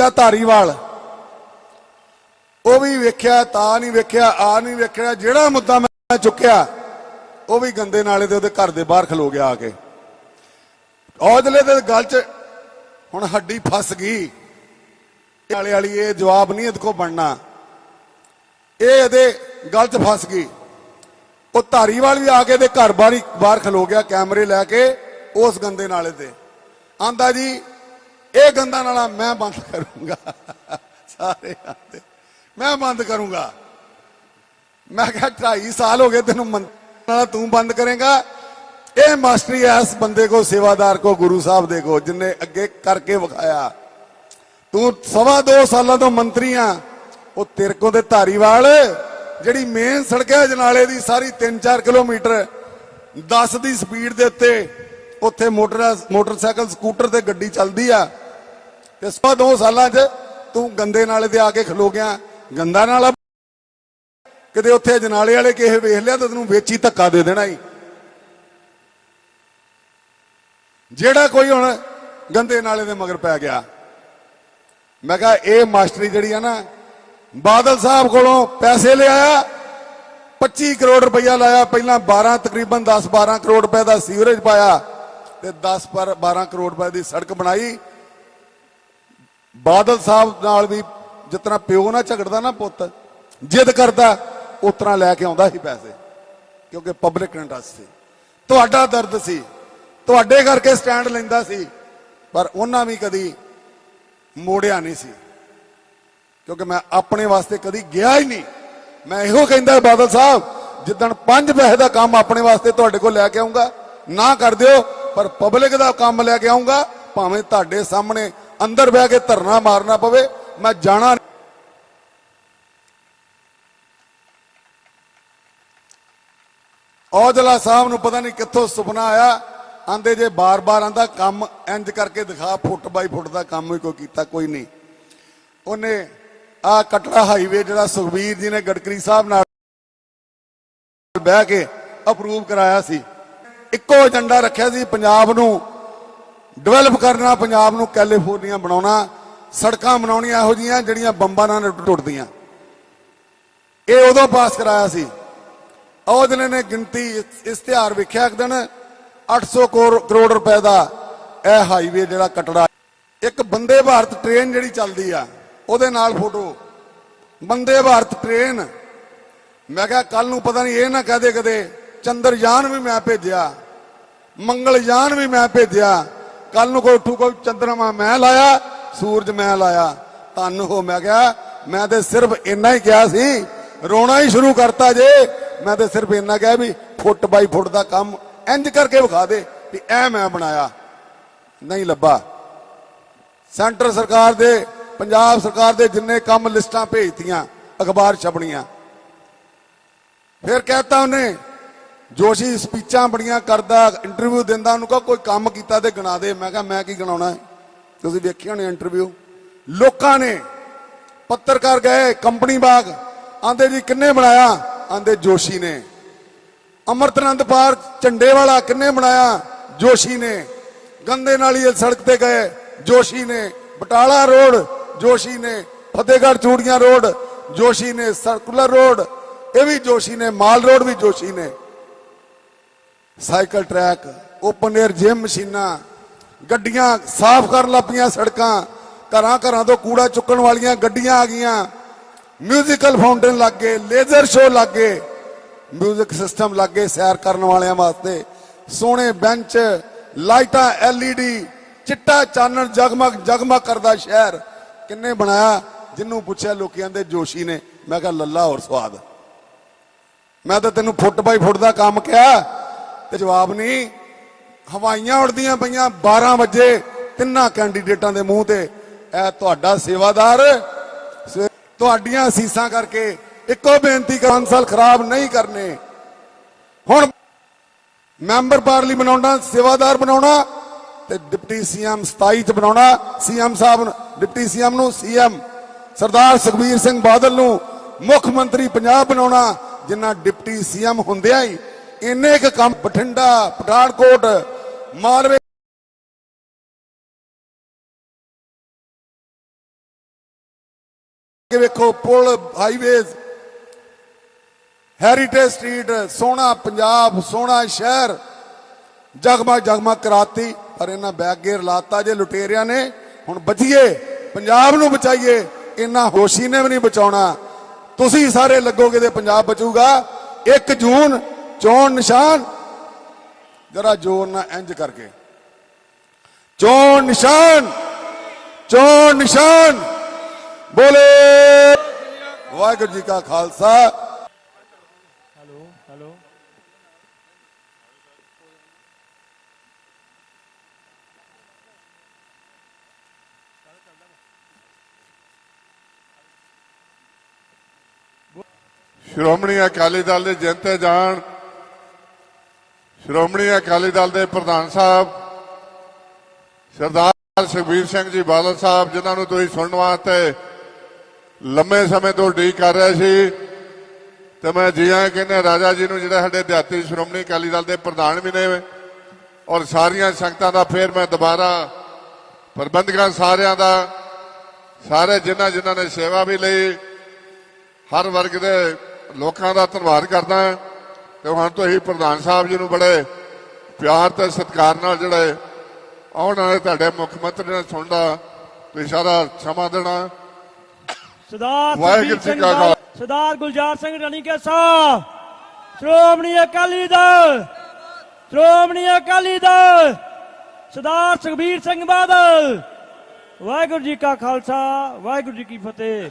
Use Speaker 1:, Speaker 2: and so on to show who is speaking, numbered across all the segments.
Speaker 1: ਦੂਜਾ ਧਾਰੀਵਾਲ। ਉਹ ਵੀ ਵੇਖਿਆ, ਤਾਂ ਨਹੀਂ ਵੇਖਿਆ, ਆ ਨਹੀਂ ਵੇਖਿਆ, ਜਿਹੜਾ ਮੁੱਦਾ ਮੈਂ ਚੁੱਕਿਆ, ਉਹ ਵੀ ਗੰਦੇ ਨਾਲੇ ਦੇ ਉਹਦੇ ਘਰ ਦੇ ਬਾਹਰ ਖਲੋ ਗਿਆ ਆ ਕੇ। ਔਜਲੇ ਦੇ ਗੱਲ 'ਚ ਹੁਣ ਹੱਡੀ ਫਸ ਗਈ। ਵਾਲੇ ਵਾਲੀ ਇਹ ਜਵਾਬ ਨਹੀਂ ਇਹਦੇ ਕੋ ਬਣਨਾ। ਇਹ ਇਹਦੇ ਗੱਲ 'ਚ ਫਸ ਗਈ। ਉਹ ਧਾਰੀਵਾਲ ਵੀ ਆ ਕੇ ਇਹਦੇ ਘਰ ਬਾਹਰ ਹੀ ਬਾਹਰ ਖਲੋ ਗਿਆ, ਕੈਮਰੇ ਲੈ ਕੇ ਉਸ ਗੰਦੇ ਨਾਲੇ ਤੇ। ਆਂਦਾ ਜੀ ਇਹ ਗੰਦਾ ਨਾਲਾ ਮੈਂ ਬੰਦ ਕਰੂੰਗਾ। ਸਾਰੇ ਆਂਦੇ, ਮੈਂ ਬੰਦ ਕਰੂੰਗਾ। ਮੈਂ ਕਿਹਾ 2.5 ਸਾਲ ਹੋ ਗਏ ਤੈਨੂੰ ਨਾਲਾ ਤੂੰ ਬੰਦ ਕਰੇਗਾ। ਇਹ ਮਾਸਟਰੀ ਐਸ ਬੰਦੇ ਕੋ, ਸੇਵਾਦਾਰ ਕੋ, ਗੁਰੂ ਸਾਹਿਬ ਦੇ ਕੋ, ਜਿਨੇ ਅੱਗੇ ਕਰਕੇ ਵਿਖਾਇਆ। ਤੂੰ ਸਵਾ ਦੋ ਸਾਲਾਂ ਤੋਂ ਮੰਤਰੀ ਆ। ਉਹ ਤੇਰੇ ਕੋ ਦੇ ਧਾਰੀਵਾਲ, ਜਿਹੜੀ ਮੇਨ ਸੜਕ ਹੈ ਜਨਾਲੇ ਦੀ, ਸਾਰੀ 3-4 ਕਿਲੋਮੀਟਰ 10 ਦੀ ਸਪੀਡ ਦੇ ਉੱਤੇ ਉੱਥੇ ਮੋਟਰ ਮੋਟਰਸਾਈਕਲ ਸਕੂਟਰ ਤੇ ਗੱਡੀ ਚੱਲਦੀ ਆ। ਤੇ ਸਵਾ ਦੋ ਸਾਲਾਂ 'ਚ ਤੂੰ ਗੰਦੇ ਨਾਲੇ ਤੇ ਆ ਕੇ ਖਲੋ ਗਿਆ। ਗੰਦਾ ਨਾਲਾ ਕਿਤੇ ਉੱਥੇ ਜਨਾਲੇ ਵਾਲੇ ਕਿਸੇ ਵੇਖ ਲਿਆ ਤਾਂ ਤੈਨੂੰ ਵੇਚੀ ਧੱਕਾ ਦੇ ਦੇਣਾ ਹੀ ਜਿਹੜਾ ਕੋਈ ਹੁਣ ਗੰਦੇ ਨਾਲੇ ਦੇ ਮਗਰ ਪੈ ਗਿਆ। ਮੈਂ ਕਿਹਾ ਇਹ ਮਾਸਟਰੀ ਜਿਹੜੀ ਆ ਨਾ, ਬਾਦਲ ਸਾਹਿਬ ਕੋਲੋਂ ਪੈਸੇ ਲਿਆਇਆ 25 ਕਰੋੜ ਰੁਪਈਆ ਲਾਇਆ। ਪਹਿਲਾਂ 12 ਤਕਰੀਬਨ 10 12 ਕਰੋੜ ਰੁਪਏ ਦਾ ਸੀਵਰੇਜ ਪਾਇਆ। ਤੇ 10 ਪਰ 12 ਕਰੋੜ ਰੁਪਏ ਦੀ ਸੜਕ ਬਣਾਈ। ਬਾਦਲ ਸਾਹਿਬ ਨਾਲ ਵੀ ਜਿਤਨਾ ਪਿਓ ਨਾਲ ਝਗੜਦਾ ਨਾ ਪੁੱਤ, ਜਿੱਦ ਕਰਦਾ, ਉਤਨਾ ਲੈ ਕੇ ਆਉਂਦਾ ਸੀ ਪੈਸੇ, ਕਿਉਂਕਿ ਪਬਲਿਕ ਇੰਟਰਸਟ ਸੀ ਤੁਹਾਡਾ ਦਰਦ ਸੀ, ਤੁਹਾਡੇ ਕਰਕੇ ਸਟੈਂਡ ਲੈਂਦਾ ਸੀ, ਪਰ ਉਹਨਾਂ ਵੀ ਕਦੀ ਮੋੜਿਆ ਨਹੀਂ ਸੀ। ਕਿਉਂਕਿ ਮੈਂ ਆਪਣੇ ਵਾਸਤੇ ਕਦੀ ਗਿਆ ਹੀ ਨਹੀਂ। ਮੈਂ ਇਹੋ ਕਹਿੰਦਾ ਬਾਦਲ ਸਾਹਿਬ, ਜਿੱਦਣ ਪੰਜ ਪੈਸੇ ਦਾ ਕੰਮ ਆਪਣੇ ਵਾਸਤੇ ਤੁਹਾਡੇ ਕੋਲ ਲੈ ਕੇ ਆਉਂਗਾ, ਨਾ ਕਰ ਦਿਓ ਪਰ ਪਬਲਿਕ ਦਾ ਕੰਮ ਲੈ ਕੇ ਆਉਂਗਾ, ਭਾਵੇਂ ਤੁਹਾਡੇ ਸਾਹਮਣੇ ਅੰਦਰ ਬਹਿ ਕੇ ਧਰਨਾ ਮਾਰਨਾ ਪਵੇ, ਮੈਂ ਜਾਣਾ ਔਜਲਾ ਸਾਹਿਬ ਨੂੰ ਪਤਾ ਨਹੀਂ ਕਿੱਥੋਂ ਸੁਪਨਾ ਆਇਆ, ਆਂਦੇ ਜੇ ਬਾਰ-ਬਾਰ ਆਂਦਾ, ਕੰਮ ਇੰਜ ਕਰਕੇ ਦਿਖਾ, ਫੁੱਟ ਬਾਈ ਫੁੱਟ ਦਾ ਕੰਮ ਹੀ ਕੋਈ ਕੀਤਾ, ਕੋਈ ਨਹੀਂ। ਉਹਨੇ ਆ ਕਟੜਾ ਹਾਈਵੇ ਜਿਹੜਾ ਸੁਖਬੀਰ ਜੀ ਨੇ ਗਡਕਰੀ ਸਾਹਿਬ ਨਾਲ ਬਹਿ ਕੇ ਅਪਰੂਵ ਕਰਾਇਆ ਸੀ। ਇੱਕੋ ਏਜੰਡਾ ਰੱਖਿਆ ਸੀ ਪੰਜਾਬ ਨੂੰ। ਡਿਵੈਲਪ ਕਰਨਾ, ਪੰਜਾਬ ਨੂੰ ਕੈਲੀਫੋਰਨੀਆ ਬਣਾਉਣਾ, ਸੜਕਾਂ ਬਣਾਉਣੀਆਂ ਇਹੋ ਜੀਆਂ ਜਿਹੜੀਆਂ ਬੰਬਾਂ ਨਾਲ ਟੁੱਟਦੀਆਂ। ਇਹ ਉਦੋਂ ਪਾਸ ਕਰਾਇਆ ਸੀ। ਔਜਲੇ ਨੇ ਗਿਣਤੀ ਇਸ਼ਤਿਹਾਰ ਵੇਖਿਆ ਇੱਕ ਦਿਨ 800 ਕਰੋ- ਕਰੋੜ ਰੁਪਏ ਦਾ ਇਹ ਹਾਈਵੇ ਜਿਹੜਾ ਕਟੜਾ। ਇੱਕ ਬੰਦੇ ਭਾਰਤ ਟ੍ਰੇਨ ਜਿਹੜੀ ਚੱਲਦੀ ਆ, ਉਹਦੇ ਨਾਲ ਫੋਟੋ ਬੰਦੇ ਭਾਰਤ ਟ੍ਰੇਨ ਮੈਂ ਕਿਹਾ ਕੱਲ ਨੂੰ ਪਤਾ ਨਹੀਂ ਇਹ ਨਾ ਕਹਦੇ ਕਦੇ ਚੰਦਰਯਾਨ ਵੀ ਮੈਂ ਭੇਜਿਆ, ਮੰਗਲਯਾਨ ਵੀ ਮੈਂ ਭੇਜਿਆ ਕੱਲ ਨੂੰ ਕੋਈ ਉੱਠੂ ਕੋਈ ਚੰਦਰਮਾ ਮੈਂ ਲਾਇਆ, ਸੂਰਜ ਮੈਂ ਲਾਇਆ, ਧੰਨ ਹੋ ਮੈਂ ਕਿਹਾ, ਮੈਂ ਤੇ ਸਿਰਫ ਇੰਨਾ ਹੀ ਕਿਹਾ ਸੀ, ਰੋਣਾ ਹੀ ਸ਼ੁਰੂ ਕਰਤਾ ਜੇ, ਮੈਂ ਤੇ ਸਿਰਫ ਇੰਨਾ ਕਿਹਾ ਵੀ ਫੁੱਟ ਬਾਈ ਫੁੱਟ ਦਾ ਕੰਮ ਇੰਜ ਕਰਕੇ ਵਿਖਾ ਦੇ ਵੀ ਐ ਮੈਂ ਬਣਾਇਆ। ਨਹੀਂ ਲੱਭਾ। ਸੈਂਟਰ ਸਰਕਾਰ ਦੇ, ਪੰਜਾਬ ਸਰਕਾਰ ਦੇ ਜਿੰਨੇ ਕੰਮ ਲਿਸਟਾਂ ਭੇਜਤੀਆਂ, ਅਖਬਾਰ ਛਪਣੀਆਂ। ਫਿਰ ਕਹਤਾ ਉਹਨੇ ਜੋਸ਼ੀ ਸਪੀਚਾਂ ਬੜੀਆਂ ਕਰਦਾ ਇੰਟਰਵਿਊ ਦਿੰਦਾ, ਉਹਨੂੰ ਕਹਾ ਕੋਈ ਕੰਮ ਕੀਤਾ ਤੇ ਗਿਣਾ ਦੇ। ਮੈਂ ਕਿਹਾ, ਮੈਂ ਕੀ ਗਿਣਾਉਣਾ ਤੁਸੀਂ ਵੇਖਿਆ ਹੋਣੇ ਇੰਟਰਵਿਊ ਲੋਕਾਂ ਨੇ ਪੱਤਰਕਾਰ ਗਏ, ਕੰਪਨੀ ਬਾਗ, ਆਂਦੇ ਜੀ, ਕਿੰਨੇ ਬਣਾਇਆ? ਆਂਦੇ ਜੋਸ਼ੀ ਨੇ। ਅਮਰਤਨੰਦ ਪਾਰਕ ਝੰਡੇ ਵਾਲਾ ਕਿੰਨੇ ਬਣਾਇਆ? ਜੋਸ਼ੀ ਨੇ। ਗੰਦੇ ਨਾਲੀ ਸੜਕ ਤੇ ਗਏ, ਜੋਸ਼ੀ ਨੇ। ਬਟਾਲਾ ਰੋਡ, ਜੋਸ਼ੀ ਨੇ। ਫਤਿਹਗੜ੍ਹ ਚੂੜੀਆਂ ਰੋਡ, ਜੋਸ਼ੀ ਨੇ। ਸਰਕੂਲਰ ਰੋਡ, ਇਹ ਵੀ ਜੋਸ਼ੀ ਨੇ। ਮਾਲ ਰੋਡ ਵੀ ਜੋਸ਼ੀ ਨੇ। Cycle track open air gym ਮਸ਼ੀਨਾਂ, ਗੱਡੀਆਂ ਸਾਫ਼ ਕਰਨ ਲੱਪੀਆਂ ਸੜਕਾਂ, ਘਰਾਂ ਘਰਾਂ ਤੋਂ ਕੂੜਾ ਚੁੱਕਣ ਵਾਲੀਆਂ ਗੱਡੀਆਂ ਆ ਗਈਆਂ। ਮਿਊਜ਼ੀਕਲ ਫਾਊਂਟੇਨ ਲੱਗ ਗਏ ਲੇਜ਼ਰ ਸ਼ੋਅ ਲੱਗ ਗਏ ਮਿਊਜ਼ਿਕ ਸਿਸਟਮ ਲੱਗ ਗਏ ਸੈਰ ਕਰਨ ਵਾਲਿਆਂ ਵਾਸਤੇ। ਸੋਹਣੇ ਬੈਂਚ ਲਾਈਟਾਂ ਐਲਈਡੀ ਚਿੱਟਾ ਚਾਨਣ ਜਗਮਗ ਜਗਮਗ ਕਰਦਾ ਸ਼ਹਿਰ। ਕਿੰਨੇ ਬਣਾਇਆ? ਜਿੰਨੂੰ ਪੁੱਛਿਆ ਲੋਕਾਂ ਦੇ ਜੋਸ਼ੀ ਨੇ। ਮੈਂ ਕਿਹਾ, ਲੱਲਾ ਹੋਰ ਸਵਾਦ। ਮੈਂ ਤਾਂ ਤੈਨੂੰ ਫੁੱਟ ਬਾਈ ਫੁੱਟ ਦਾ ਕੰਮ ਕਿਹਾ। ਤੇ ਜਵਾਬ ਨਹੀਂ। ਹਵਾਈਆਂ ਉੜਦੀਆਂ ਪਈਆਂ 12 ਵਜੇ, ਤਿੰਨਾਂ ਕੈਂਡੀਡੇਟਾਂ ਦੇ ਮੂੰਹ ਤੇ। ਇਹ ਤੁਹਾਡਾ ਸੇਵਾਦਾਰ। ਤੁਹਾਡੀਆਂ ਅਸੀਸਾਂ ਕਰਕੇ ਇੱਕੋ ਬੇਨਤੀ ਕਰ 5 ਸਾਲ ਖਰਾਬ ਨਹੀਂ ਕਰਨੇ। ਹੁਣ ਮੈਂਬਰ ਪਾਰਲੀ ਬਣਾਉਣਾ, ਸੇਵਾਦਾਰ ਬਣਾਉਣਾ ਤੇ ਡਿਪਟੀ ਸੀਐਮ 27 ਚ ਬਣਾਉਣਾ। ਸੀਐਮ ਸਾਹਿਬ ਨੂੰ ਡਿਪਟੀ ਸੀਐਮ ਨੂੰ, ਸੀਐਮ ਸਰਦਾਰ ਸੁਖਬੀਰ ਸਿੰਘ ਬਾਦਲ ਨੂੰ ਮੁੱਖ ਮੰਤਰੀ ਪੰਜਾਬ ਬਣਾਉਣਾ, ਜਿੰਨਾ ਡਿਪਟੀ ਸੀਐਮ ਹੁੰਦਿਆਂ ਹੀ ਇੰਨੇ ਕੁ ਕੰਮ ਬਠਿੰਡਾ, ਪਠਾਨਕੋਟ, ਮਾਲਵੇ ਕਿ ਵੇਖੋ, ਪੁਲ ਹਾਈਵੇਜ਼ ਹੈਰੀਟੇਜ ਸਟਰੀਟ ਸੋਹਣਾ ਪੰਜਾਬ, ਸੋਹਣਾ ਸ਼ਹਿਰ, ਜਗਮਾ ਜਗਮਾ ਕਰਾਤੀ, ਪਰ ਇਹਨਾਂ ਬੈਗ ਗੇਰ ਲਾਤਾ ਜੇ ਲੁਟੇਰਿਆਂ ਨੇ। ਹੁਣ ਬਚੀਏ ਪੰਜਾਬ ਨੂੰ ਬਚਾਈਏ ਇਹਨਾਂ ਹੋਸ਼ੀ ਨੇ ਵੀ ਨਹੀਂ ਬਚਾਉਣਾ। ਤੁਸੀਂ ਸਾਰੇ ਲੱਗੋਗੇ ਤੇ ਪੰਜਾਬ ਬਚੂਗਾ। 1 ਜੂਨ ਚੋਣ ਨਿਸ਼ਾਨ। ਜਰਾ ਜ਼ੋਰ ਨਾਲ ਇੰਜ ਕਰਕੇ। ਚੋਣ ਨਿਸ਼ਾਨ। ਚੋਣ ਨਿਸ਼ਾਨ। ਬੋਲੇ। ਵਾਹਿਗੁਰੂ ਜੀ ਕਾ ਖਾਲਸਾ।
Speaker 2: Hello hello.
Speaker 3: ਸ਼੍ਰੋਮਣੀ ਅਕਾਲੀ ਦਲ ਦੇ ਜਨਤੇ ਜਾਣ। ਸ਼੍ਰੋਮਣੀ ਅਕਾਲੀ ਦਲ ਦੇ ਪ੍ਰਧਾਨ ਸਾਹਿਬ, ਸਰਦਾਰ ਸੁਖਬੀਰ ਸਿੰਘ ਜੀ ਬਾਦਲ ਸਾਹਿਬ, ਜਿਨ੍ਹਾਂ ਨੂੰ ਤੁਸੀਂ ਸੁਣਨ ਵਾਸਤੇ ਲੰਮੇ ਸਮੇਂ ਤੋਂ ਉਡੀਕ ਕਰ ਰਹੇ ਸੀ, ਤੇ ਮੈਂ ਜੀ ਆਇਆਂ ਕਹਿੰਦੇ, ਰਾਜਾ ਜੀ ਨੂੰ ਜਿਹੜਾ ਸਾਡੇ ਦਿਹਾਤੀ ਸ਼੍ਰੋਮਣੀ ਅਕਾਲੀ ਦਲ ਦੇ ਪ੍ਰਧਾਨ ਵੀ ਨੇ ਔਰ ਸਾਰੀਆਂ ਸੰਗਤਾਂ ਦਾ ਫੇਰ ਮੈਂ ਦੁਬਾਰਾ ਪ੍ਰਬੰਧਕਾਂ ਸਾਰਿਆਂ ਦਾ, ਸਾਰੇ ਜਿਨ੍ਹਾਂ ਜਿਨ੍ਹਾਂ ਨੇ ਸੇਵਾ ਵੀ ਲਈ, ਹਰ ਵਰਗ ਦੇ ਲੋਕਾਂ ਦਾ ਧੰਨਵਾਦ ਕਰਦਾ। ਹਾਂ ਤੇ ਹੁਣ ਤੋਂ ਹੀ ਪ੍ਰਧਾਨ ਸਾਹਿਬ ਜੀ ਨੂੰ ਬੜੇ ਪਿਆਰ ਤੇ ਸਤਿਕਾਰ ਨਾਲ ਜਿਹੜੇ ਆਉਣ ਵਾਲੇ ਤੁਹਾਡੇ ਮੁੱਖ ਮੰਤਰੀ ਨੇ ਸੁਣਦਾ ਤੁਸੀਂ ਸਾਰਾ ਸਮਾਂ ਦੇਣਾ।
Speaker 2: ਸਰਦਾਰ ਸਰਦਾਰ ਗੁਲਜ਼ਾਰ ਸਿੰਘ ਰਣੀਕੇ ਸਾਹਿਬ ਸ਼੍ਰੋਮਣੀ ਅਕਾਲੀ ਦਲ ਸ਼੍ਰੋਮਣੀ ਅਕਾਲੀ ਦਲ ਸਰਦਾਰ ਸੁਖਬੀਰ ਸਿੰਘ ਬਾਦਲ। ਵਾਹਿਗੁਰੂ ਜੀ ਕਾ ਖਾਲਸਾ ਵਾਹਿਗੁਰੂ ਜੀ ਕੀ ਫਤਿਹ।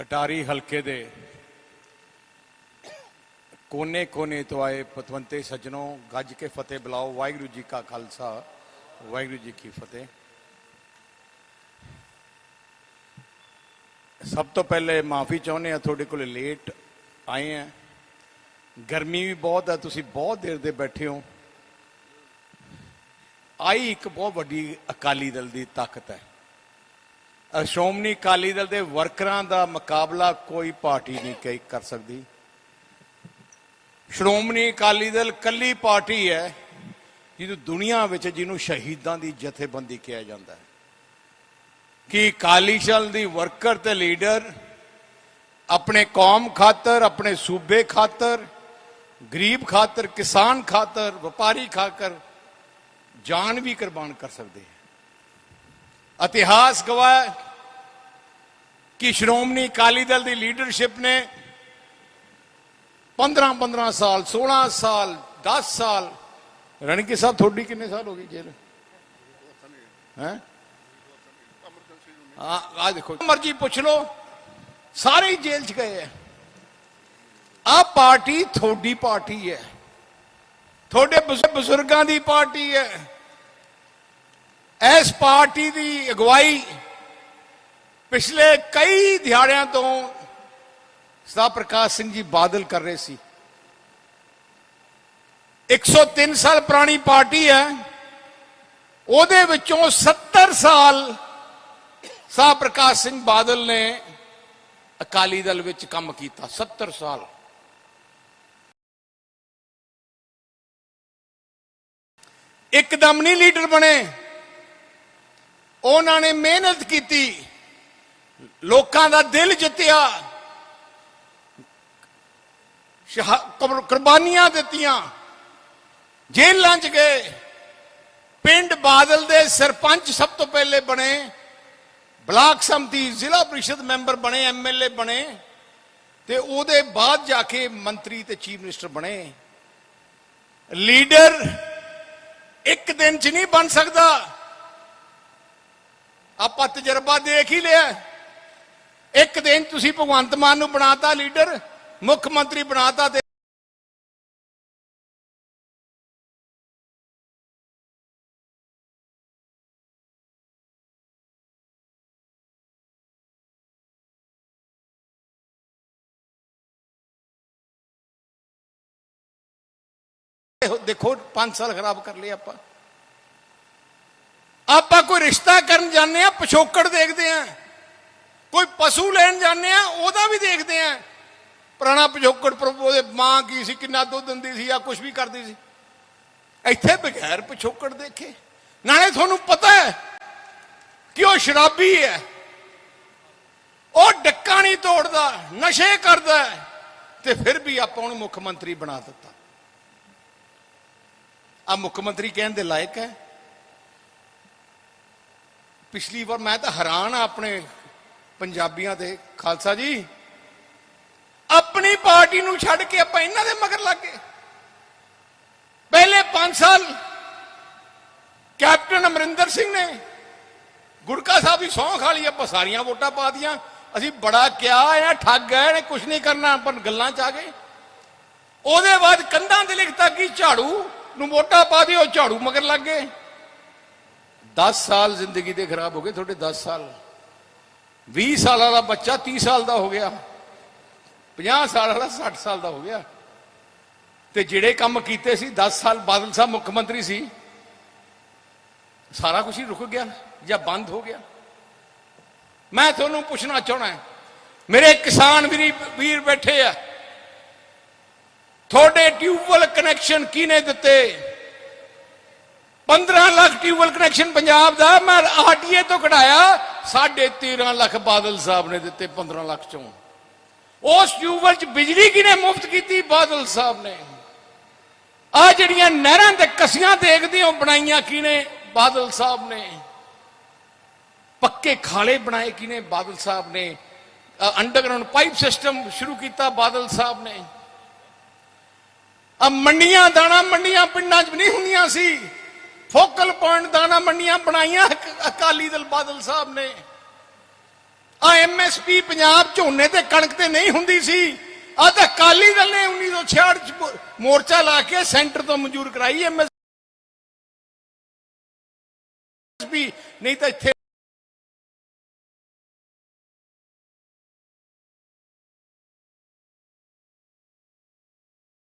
Speaker 4: ਅਟਾਰੀ ਹਲਕੇ ਦੇ ਕੋਨੇ-ਕੋਨੇ ਤੋਂ ਆਏ ਪਤਵੰਤੇ ਸੱਜਣੋ ਗੱਜ ਕੇ ਫਤਿਹ ਬੁਲਾਓ। ਵਾਹਿਗੁਰੂ ਜੀ ਕਾ ਖਾਲਸਾ, ਵਾਹਿਗੁਰੂ ਜੀ ਕੀ ਫਤਿਹ। ਸਭ ਤੋਂ ਪਹਿਲੇ ਮਾਫੀ ਚਾਹੁੰਦੇ ਆ ਤੁਹਾਡੇ ਕੋਲ ਲੇਟ ਆਏ ਆ ਗਰਮੀ ਵੀ ਬਹੁਤ ਹੈ ਤੁਸੀਂ ਬਹੁਤ ਦੇਰ ਦੇ ਬੈਠੇ ਹੋ। ਆਈ ਇੱਕ ਬਹੁਤ ਵੱਡੀ ਅਕਾਲੀ ਦਲ ਦੀ ਤਾਕਤ ਹੈ। ਸ਼੍ਰੋਮਣੀ ਅਕਾਲੀ ਦਲ ਦੇ ਵਰਕਰਾਂ ਦਾ ਮੁਕਾਬਲਾ ਕੋਈ ਪਾਰਟੀ ਨਹੀਂ ਕਈ ਕਰ ਸਕਦੀ। ਸ਼੍ਰੋਮਣੀ ਅਕਾਲੀ ਦਲ ਕੱਲੀ ਪਾਰਟੀ ਹੈ, ਜਿਹਨੂੰ ਦੁਨੀਆ ਵਿੱਚ ਜਿਹਨੂੰ ਸ਼ਹੀਦਾਂ ਦੀ ਜਥੇਬੰਦੀ ਕਿਹਾ ਜਾਂਦਾ ਹੈ। ਕਿ ਅਕਾਲੀ ਦਲ ਦੀ ਵਰਕਰ ਤੇ ਲੀਡਰ ਆਪਣੇ ਕੌਮ ਖਾਤਰ, ਆਪਣੇ ਸੂਬੇ ਖਾਤਰ, ਗਰੀਬ ਖਾਤਰ, ਕਿਸਾਨ ਖਾਤਰ, ਵਪਾਰੀ ਖਾਤਰ ਜਾਨ ਵੀ ਕੁਰਬਾਨ ਕਰ ਸਕਦੇ ਹੈ? ਇਤਿਹਾਸ ਗਵਾਹ ਹੈ ਕਿ ਸ਼੍ਰੋਮਣੀ ਅਕਾਲੀ ਦਲ ਦੀ ਲੀਡਰਸ਼ਿਪ ਨੇ 15 15 ਸਾਲ 16 ਸਾਲ 10 ਸਾਲ ਰਣਕੀ ਸਾਹਿਬ ਤੁਹਾਡੀ ਕਿੰਨੇ ਸਾਲ ਹੋ ਗਈ ਜੇਲ੍ਹ ਹੈ ਆ ਆ ਦੇਖੋ ਮਰਜ਼ੀ ਪੁੱਛ ਲਓ ਸਾਰੇ ਹੀ ਜੇਲ੍ਹ 'ਚ ਗਏ ਆ ਆ ਪਾਰਟੀ ਤੁਹਾਡੀ ਪਾਰਟੀ ਹੈ ਤੁਹਾਡੇ ਬਜ਼ੁ- ਬਜ਼ੁਰਗਾਂ ਦੀ ਪਾਰਟੀ ਹੈ ਇਸ ਪਾਰਟੀ ਦੀ ਅਗਵਾਈ ਪਿਛਲੇ ਕਈ ਦਿਹਾੜਿਆਂ ਤੋਂ ਸਰਦਾਰ ਪ੍ਰਕਾਸ਼ ਸਿੰਘ ਜੀ ਬਾਦਲ ਕਰ ਰਹੇ ਸੀ। 103 ਸਾਲ ਪੁਰਾਣੀ ਪਾਰਟੀ ਹੈ। ਉਹਦੇ ਵਿੱਚੋਂ 70 ਸਾਲ ਸਰਦਾਰ ਪ੍ਰਕਾਸ਼ ਸਿੰਘ ਬਾਦਲ ਨੇ ਅਕਾਲੀ ਦਲ ਵਿੱਚ ਕੰਮ ਕੀਤਾ 70 ਸਾਲ। ਇੱਕਦਮ ਨਹੀਂ ਲੀਡਰ ਬਣੇ। ਉਹਨਾਂ ਨੇ ਮਿਹਨਤ ਕੀਤੀ। ਲੋਕਾਂ ਦਾ ਦਿਲ ਜਿੱਤਿਆ। ਸ਼ਹਾ- ਕੁਰਬਾਨੀਆਂ ਦਿੱਤੀਆਂ। ਜੇਲ੍ਹਾਂ 'ਚ ਗਏ। ਪਿੰਡ ਬਾਦਲ ਦੇ ਸਰਪੰਚ ਸਭ ਤੋਂ ਪਹਿਲੇ ਬਣੇ। ਬਲਾਕ ਸੰਮਤੀ ਜ਼ਿਲ੍ਹਾ ਪ੍ਰੀਸ਼ਦ ਮੈਂਬਰ ਬਣੇ ਐਮਐਲਏ ਬਣੇ। ਤੇ ਉਹਦੇ ਬਾਅਦ ਜਾ ਕੇ ਮੰਤਰੀ ਤੇ ਚੀਫ ਮਿਨਿਸਟਰ ਬਣੇ। ਲੀਡਰ ਇੱਕ ਦਿਨ 'ਚ ਨਹੀਂ ਬਣ ਸਕਦਾ। ਆਪਾਂ ਤਜਰਬਾ ਦੇਖ ਹੀ ਲਿਆ। ਇੱਕ ਦਿਨ ਤੁਸੀਂ ਭਗਵੰਤ ਮਾਨ ਨੂੰ ਬਣਾਤਾ ਲੀਡਰ, ਮੁੱਖ ਮੰਤਰੀ ਬਣਾਤਾ ਤੇ ਦੇਖੋ 5 ਸਾਲ ਖਰਾਬ ਕਰ ਲਏ ਆਪਾਂ ਆਪਾਂ। ਰਿਸ਼ਤਾ ਕਰਨ ਜਾਂਦੇ ਆ, ਪਿਛੋਕੜ ਦੇਖਦੇ ਆ। ਕੋਈ ਪਸ਼ੂ ਲੈਣ ਜਾਂਦੇ ਆ, ਉਹਦਾ ਵੀ ਦੇਖਦੇ ਆ। ਪੁਰਾਣਾ ਪਿਛੋਕੜ ਪ੍ਰਭੂ, ਉਹਦੇ ਮਾਂ ਕੀ ਸੀ, ਕਿੰਨਾ ਦੁੱਧ ਦਿੰਦੀ ਸੀ ਜਾਂ ਕੁਝ ਵੀ ਕਰਦੀ ਸੀ। ਇੱਥੇ ਬਗੈਰ ਪਿਛੋਕੜ ਦੇਖੇ। ਨਾਲੇ ਤੁਹਾਨੂੰ ਪਤਾ ਹੈ ਕਿ ਉਹ ਸ਼ਰਾਬੀ ਹੈ। ਉਹ ਡੱਕਾ ਨਹੀਂ ਤੋੜਦਾ, ਨਸ਼ੇ ਕਰਦਾ ਤੇ ਫਿਰ ਵੀ ਆਪਾਂ ਉਹਨੂੰ ਮੁੱਖ ਮੰਤਰੀ ਬਣਾ ਦਿੱਤਾ। ਆ ਮੁੱਖ ਮੰਤਰੀ ਕਹਿਣ ਦੇ ਲਾਇਕ ਹੈ ਪਿਛਲੀ ਵਾਰ ਮੈਂ ਤਾਂ ਹੈਰਾਨ ਆ ਆਪਣੇ ਪੰਜਾਬੀਆਂ ਦੇ, ਖਾਲਸਾ ਜੀ। ਆਪਣੀ ਪਾਰਟੀ ਨੂੰ ਛੱਡ ਕੇ ਆਪਾਂ ਇਹਨਾਂ ਦੇ ਮਗਰ ਲੱਗ ਗਏ। ਪਹਿਲੇ 5 ਸਾਲ ਕੈਪਟਨ ਅਮਰਿੰਦਰ ਸਿੰਘ ਨੇ ਗੁਰਕਾ ਸਾਹਿਬ ਦੀ ਸੌਂ ਖਾ ਲਈ, ਆਪਾਂ ਸਾਰੀਆਂ ਵੋਟਾਂ ਪਾ ਦੀਆਂ ਅਸੀਂ ਬੜਾ ਕਿਹਾ ਇਹ ਠੱਗ ਹੈ ਨੇ ਕੁਝ ਨਹੀਂ ਕਰਨਾ, ਆਪਾਂ ਗੱਲਾਂ ਚ ਆ ਗਏ। ਉਹਦੇ ਬਾਅਦ ਕੰਧਾਂ ਤੇ ਲਿਖਤਾ ਕਿ ਝਾੜੂ ਨੂੰ ਵੋਟਾਂ ਪਾ ਦਿਓ, ਝਾੜੂ ਮਗਰ ਲੱਗ ਗਏ। 10 ਸਾਲ ਜ਼ਿੰਦਗੀ ਦੇ ਖਰਾਬ ਹੋ ਗਏ, ਤੁਹਾਡੇ 10 ਸਾਲ। 20 ਸਾਲਾਂ ਦਾ ਬੱਚਾ 30 ਸਾਲ ਦਾ ਹੋ ਗਿਆ। 50 ਸਾਲ ਵਾਲਾ 60 ਸਾਲ ਦਾ ਹੋ ਗਿਆ। ਤੇ ਜਿਹੜੇ ਕੰਮ ਕੀਤੇ ਸੀ 10 ਸਾਲ ਬਾਦਲ ਸਾਹਿਬ ਮੁੱਖ ਮੰਤਰੀ ਸੀ, ਸਾਰਾ ਕੁਝ ਹੀ ਰੁਕ ਗਿਆ ਜਾਂ ਬੰਦ ਹੋ ਗਿਆ। ਮੈਂ ਤੁਹਾਨੂੰ ਪੁੱਛਣਾ ਚਾਹਣਾ ਮੇਰੇ ਕਿਸਾਨ ਵੀਰੀ ਵੀਰ ਬੈਠੇ ਆ। ਤੁਹਾਡੇ ਟਿਊਬਵੈਲ ਕਨੈਕਸ਼ਨ ਕਿਹਨੇ ਦਿੱਤੇ? 15 ਲੱਖ ਟਿਊਬਵੈਲ ਕਨੈਕਸ਼ਨ ਪੰਜਾਬ ਦਾ, ਮੈਂ ਆਰਟੀਏ ਤੋਂ ਕਢਾਇਆ 13.5 ਲੱਖ ਬਾਦਲ ਸਾਹਿਬ ਨੇ ਦਿੱਤੇ 15 ਲੱਖ ਚੋਂ। ਉਸ ਟਿਊਬਵੈਲ ਚ ਬਿਜਲੀ ਕਿਹਨੇ ਮੁਫਤ ਕੀਤੀ? ਬਾਦਲ ਸਾਹਿਬ ਨੇ। ਆ ਜਿਹੜੀਆਂ ਨਹਿਰਾਂ ਤੇ ਕਸੀਆਂ ਦੇਖਦੇ ਹੋ ਬਣਾਈਆਂ ਕਿਹਨੇ? ਬਾਦਲ ਸਾਹਿਬ ਨੇ। ਪੱਕੇ ਖਾਲੇ ਬਣਾਏ ਕਿਹਨੇ? ਬਾਦਲ ਸਾਹਿਬ ਨੇ। ਅੰਡਰਗਰਾਉਂਡ ਪਾਈਪ ਸਿਸਟਮ ਸ਼ੁਰੂ ਕੀਤਾ ਬਾਦਲ ਸਾਹਿਬ ਨੇ। ਆ ਮੰਡੀਆਂ, ਦਾਣਾ ਮੰਡੀਆਂ ਪਿੰਡਾਂ 'ਚ ਵੀ ਨਹੀਂ ਹੁੰਦੀਆਂ ਸੀ। ਫੋਕਲ ਪੁਆਇੰਟ ਦਾਣਾ ਮੰਡੀਆਂ ਬਣਾਈਆਂ ਅਕਾਲੀ ਦਲ ਬਾਦਲ ਸਾਹਿਬ ਨੇ। ਆ ਐਮਐਸਪੀ ਪੰਜਾਬ ਝੋਨੇ ਤੇ ਕਣਕ ਤੇ ਨਹੀਂ ਹੁੰਦੀ ਸੀ। ਆ ਤਾਂ ਅਕਾਲੀ ਦਲ ਨੇ 1966 ਚ ਮੋ- ਮੋਰਚਾ ਲਾ ਕੇ ਸੈਂਟਰ ਤੋਂ ਮਨਜ਼ੂਰ ਕਰਾਈ ਐਮਐਸਪੀ ਨਹੀਂ ਤਾਂ ਇੱਥੇ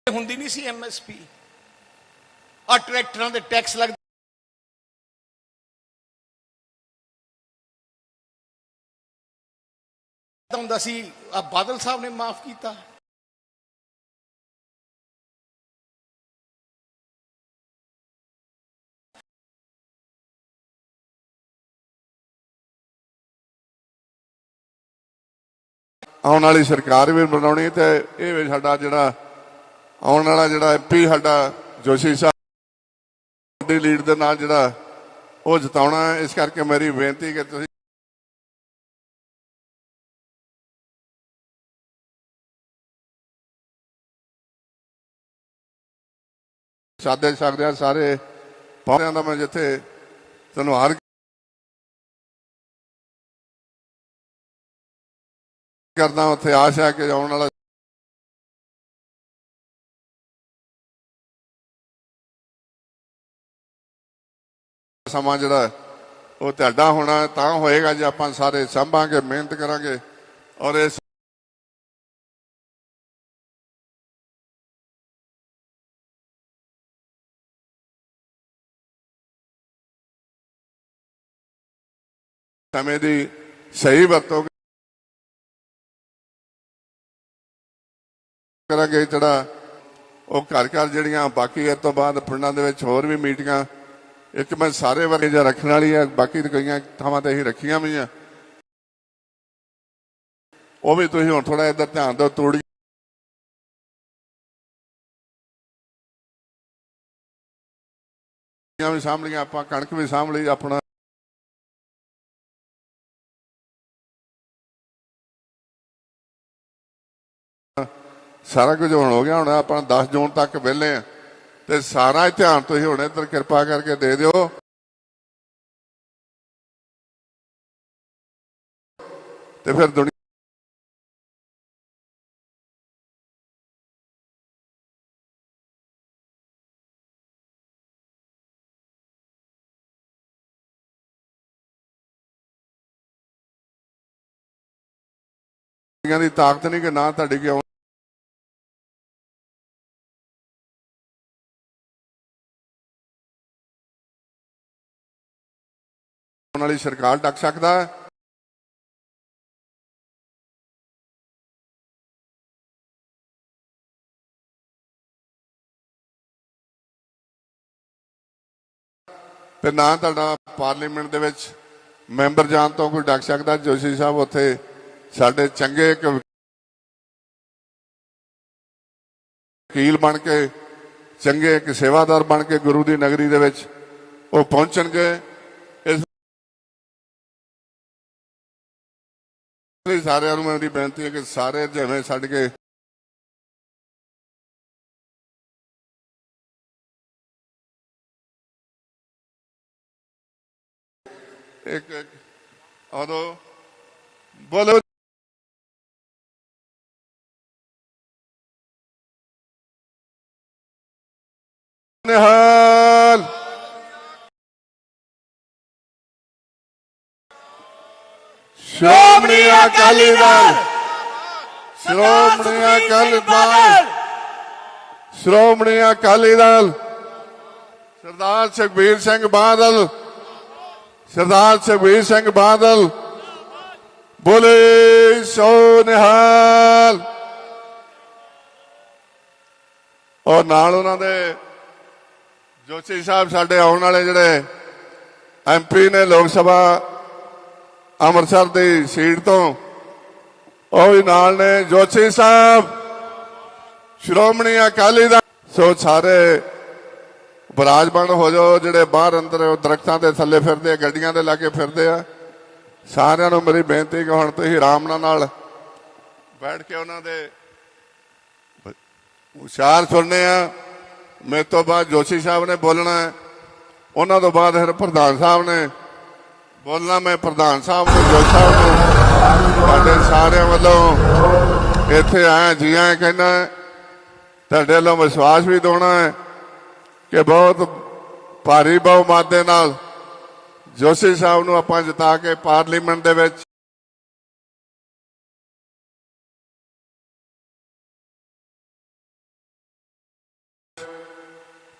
Speaker 4: ਹੁੰਦੀ ਨਹੀਂ ਸੀ ਐਮਐਸਪੀ ਆ ਟਰੈਕਟਰਾਂ ਦੇ ਟੈਕਸ ਲੱਗ ਹੁੰਦਾ ਸੀ, ਆ ਬਾਦਲ ਸਾਹਿਬ ਨੇ ਮਾਫ ਕੀਤਾ।
Speaker 3: ਆਉਣ ਵਾਲੀ ਸਰਕਾਰ ਵੀ ਬਣਾਉਣੀ ਤੇ ਇਹ ਸਾਡਾ ਜਿਹੜਾ, ਆਉਣ ਵਾਲਾ ਜਿਹੜਾ ਐਮਪੀ ਸਾਡਾ ਜੋਸ਼ੀ ਸਾਹਿਬ ਦੀ ਲੀਡ ਦੇ ਨਾਲ ਜਿਹੜਾ ਉਹ ਜਿਤਾਉਣਾ ਇਸ ਕਰਕੇ ਮੇਰੀ ਬੇਨਤੀ ਕਿ ਤੁਸੀਂ ਸਾਦੇ ਸਕਦੇ ਆ ਸਾਰੇ ਪੌਦਿਆਂ ਦਾ ਮੈਂ ਜਿੱਥੇ ਧੰਨਵਾਦ ਕਰਦਾ, ਉੱਥੇ ਆਸ ਹੈ ਕਿ ਆਉਣ ਵਾਲਾ ਸਮਾਂ ਜਿਹੜਾ ਉਹ ਤੁਹਾਡਾ ਹੋਣਾ ਤਾਂ ਹੋਏਗਾ ਜੇ ਆਪਾਂ ਸਾਰੇ ਸੰਭਾਂਗੇ, ਮਿਹਨਤ ਕਰਾਂਗੇ ਔਰ ਇਸ ਸਮੇਂ ਦੀ ਸਹੀ ਵਰਤੋਂ ਕਰਾਂਗੇ ਜਿਹੜਾ ਉਹ ਘਰ ਘਰ ਜਿਹੜੀਆਂ ਬਾਕੀ ਇਹ ਤੋਂ ਬਾਅਦ ਪਿੰਡਾਂ ਦੇ ਵਿੱਚ ਹੋਰ ਵੀ ਮੀਟਿੰਗਾਂ, ਇੱਕ ਮੈਂ ਸਾਰੇ ਵਰਗੇ ਜਿਹਾ ਰੱਖਣ ਵਾਲੀ ਆ, ਬਾਕੀ ਤਾਂ ਕਈਆਂ ਥਾਵਾਂ ਤੇ ਅਸੀਂ ਰੱਖੀਆਂ ਵੀ ਆ। ਉਹ ਵੀ ਤੁਸੀਂ ਹੁਣ ਥੋੜਾ ਇੱਧਰ ਧਿਆਨ ਦਿਓ, ਤੂੜੀ ਵੀ ਸਾਂਭ ਆਪਾਂ ਕਣਕ ਵੀ ਸਾਂਭ ਲਈ ਆਪਣਾ। ਸਾਰਾ ਕੁਝ ਹੁਣ ਹੋ ਗਿਆ, ਹੁਣ ਆਪਾਂ 10 ਜੂਨ ਤੱਕ ਵਿਹਲੇ ਆ। ਤੇ ਸਾਰਾ ਧਿਆਨ ਤੁਸੀਂ ਹੁਣ ਇੱਧਰ ਕਿਰਪਾ ਕਰਕੇ ਦੇ ਦਿਓ। ਤੇ ਫਿਰ ਦੁਨੀਆ ਦੀ ਤਾਕਤ ਨਹੀਂ ਕਿ ਨਾ ਤੁਹਾਡੀ, ਕਿ ਵਾਲੀ ਸਰਕਾਰ ਡੱਕ ਸਕਦਾ ਹੈ? ਤੇ ਨਾ ਤੁਹਾਡਾ ਪਾਰਲੀਮੈਂਟ ਦੇ ਵਿੱਚ ਮੈਂਬਰ ਜਾਣ ਤੋਂ ਕੋਈ ਡੱਕ ਸਕਦਾ? ਜੋਸ਼ੀ ਸਾਹਿਬ ਉੱਥੇ ਸਾਡੇ ਚੰਗੇ ਇੱਕ ਵਕੀਲ ਬਣ ਕੇ, ਚੰਗੇ ਇੱਕ ਸੇਵਾਦਾਰ ਬਣ ਕੇ ਗੁਰੂ ਦੀ ਨਗਰੀ ਦੇ ਵਿੱਚ ਉਹ ਪਹੁੰਚਣਗੇ। ਲਈ ਸਾਰਿਆਂ ਨੂੰ ਮੇਰੀ ਬੇਨਤੀ ਹੈ ਕਿ ਸਾਰੇ ਜਿਵੇਂ ਛੱਡ ਕੇ ਇੱਕ ਇੱਕ ਉਦੋਂ ਬੋਲੋ। ਸ਼੍ਰੋਮਣੀ ਅਕਾਲੀ ਦਲ। ਸ਼੍ਰੋਮਣੀ ਅਕਾਲੀ ਦਲ। ਸ਼੍ਰੋਮਣੀ ਅਕਾਲੀ ਦਲ। ਸਰਦਾਰ ਸੁਖਬੀਰ ਸਿੰਘ ਬਾਦਲ। ਸਰਦਾਰ ਸੁਖਬੀਰ ਸਿੰਘ ਬਾਦਲ। ਬੋਲੇ ਸੋ ਨਿਹਾਲ। ਔਰ ਨਾਲ ਉਹਨਾਂ ਦੇ ਜੋਸ਼ੀ ਸਾਹਿਬ ਸਾਡੇ ਆਉਣ ਵਾਲੇ ਜਿਹੜੇ ਐਮਪੀ ਨੇ ਲੋਕ ਸਭਾ ਅੰਮ੍ਰਿਤਸਰ ਦੀ ਸੀਟ ਤੋਂ। ਉਹ ਵੀ ਨਾਲ ਨੇ, ਜੋਸ਼ੀ ਸਾਹਿਬ। ਸ਼੍ਰੋਮਣੀ ਅਕਾਲੀ ਦਲ। ਸੋ ਸਾਰੇ ਬਰਾਜਮਾਨ ਹੋ ਜਾਓ, ਜਿਹੜੇ ਬਾਹਰ ਅੰਦਰ ਉਹ ਦਰਖਤਾਂ ਦੇ ਥੱਲੇ ਫਿਰਦੇ ਆ, ਗੱਡੀਆਂ ਦੇ ਲਾ ਕੇ ਫਿਰਦੇ ਆ। ਸਾਰਿਆਂ ਨੂੰ ਮੇਰੀ ਬੇਨਤੀ ਕਿ ਹੁਣ ਤੁਸੀਂ ਆਰਾਮ ਨਾਲ ਬੈਠ ਕੇ ਉਹਨਾਂ ਦੇ ਉਚਾਰ ਸੁਣਨੇ ਆ। ਮੇਰੇ ਤੋਂ ਬਾਅਦ ਜੋਸ਼ੀ ਸਾਹਿਬ ਨੇ ਬੋਲਣਾ ਹੈ। ਉਹਨਾਂ ਤੋਂ ਬਾਅਦ ਫਿਰ ਪ੍ਰਧਾਨ ਸਾਹਿਬ ਨੇ ਬੋਲਣਾ ਮੈਂ ਪ੍ਰਧਾਨ ਸਾਹਿਬ ਨੂੰ ਜੋਸ਼ ਸਾਹਿਬ ਨੂੰ, ਤੁਹਾਡੇ ਸਾਰਿਆਂ ਵੱਲੋਂ ਇੱਥੇ ਆਇਆ ਜੀ ਆਇਆ ਕਹਿੰਦਾ ਤੁਹਾਡੇ ਵੱਲੋਂ ਵਿਸ਼ਵਾਸ ਵੀ ਦੋਣਾ ਹੈ ਕਿ ਬਹੁਤ ਭਾਰੀ ਬਹੁਮਤ ਦੇ ਨਾਲ ਜੋਸ਼ੀ ਸਾਹਿਬ ਨੂੰ ਆਪਾਂ ਜਿਤਾ ਕੇ ਪਾਰਲੀਮੈਂਟ ਦੇ ਵਿੱਚ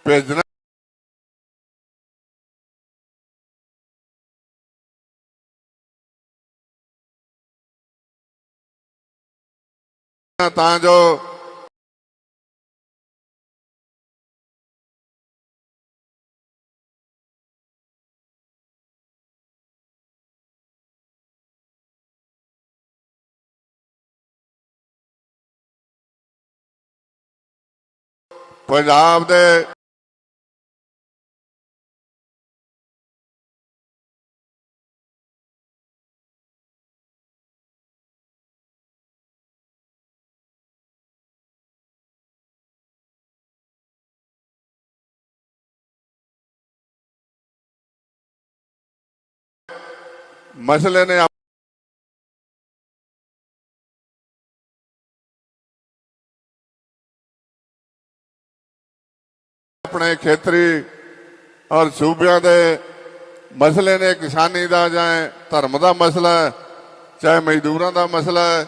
Speaker 3: ਭੇਜਣਾ ਤਾਂ ਜੋ ਪੰਜਾਬ ਦੇ ਮਸਲੇ ਨੇ ਆਪਣੇ ਖੇਤਰੀ ਔਰ ਸੂਬਿਆਂ ਦੇ ਮਸਲੇ ਨੇ, ਕਿਸਾਨੀ ਦਾ ਜਾਂ ਧਰਮ ਦਾ ਮਸਲਾ, ਚਾਹੇ ਮਜ਼ਦੂਰਾਂ ਦਾ ਮਸਲਾ,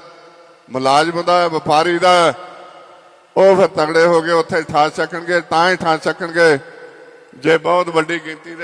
Speaker 3: ਮੁਲਾਜ਼ਮ ਦਾ, ਵਪਾਰੀ ਦਾ, ਉਹ ਫਿਰ ਤਗੜੇ ਹੋ ਕੇ ਉੱਥੇ ਠਾ ਸਕਣਗੇ ਤਾਂ ਹੀ ਠਾ ਸਕਣਗੇ ਜੇ ਬਹੁਤ ਵੱਡੀ ਗਿਣਤੀ ਦੇ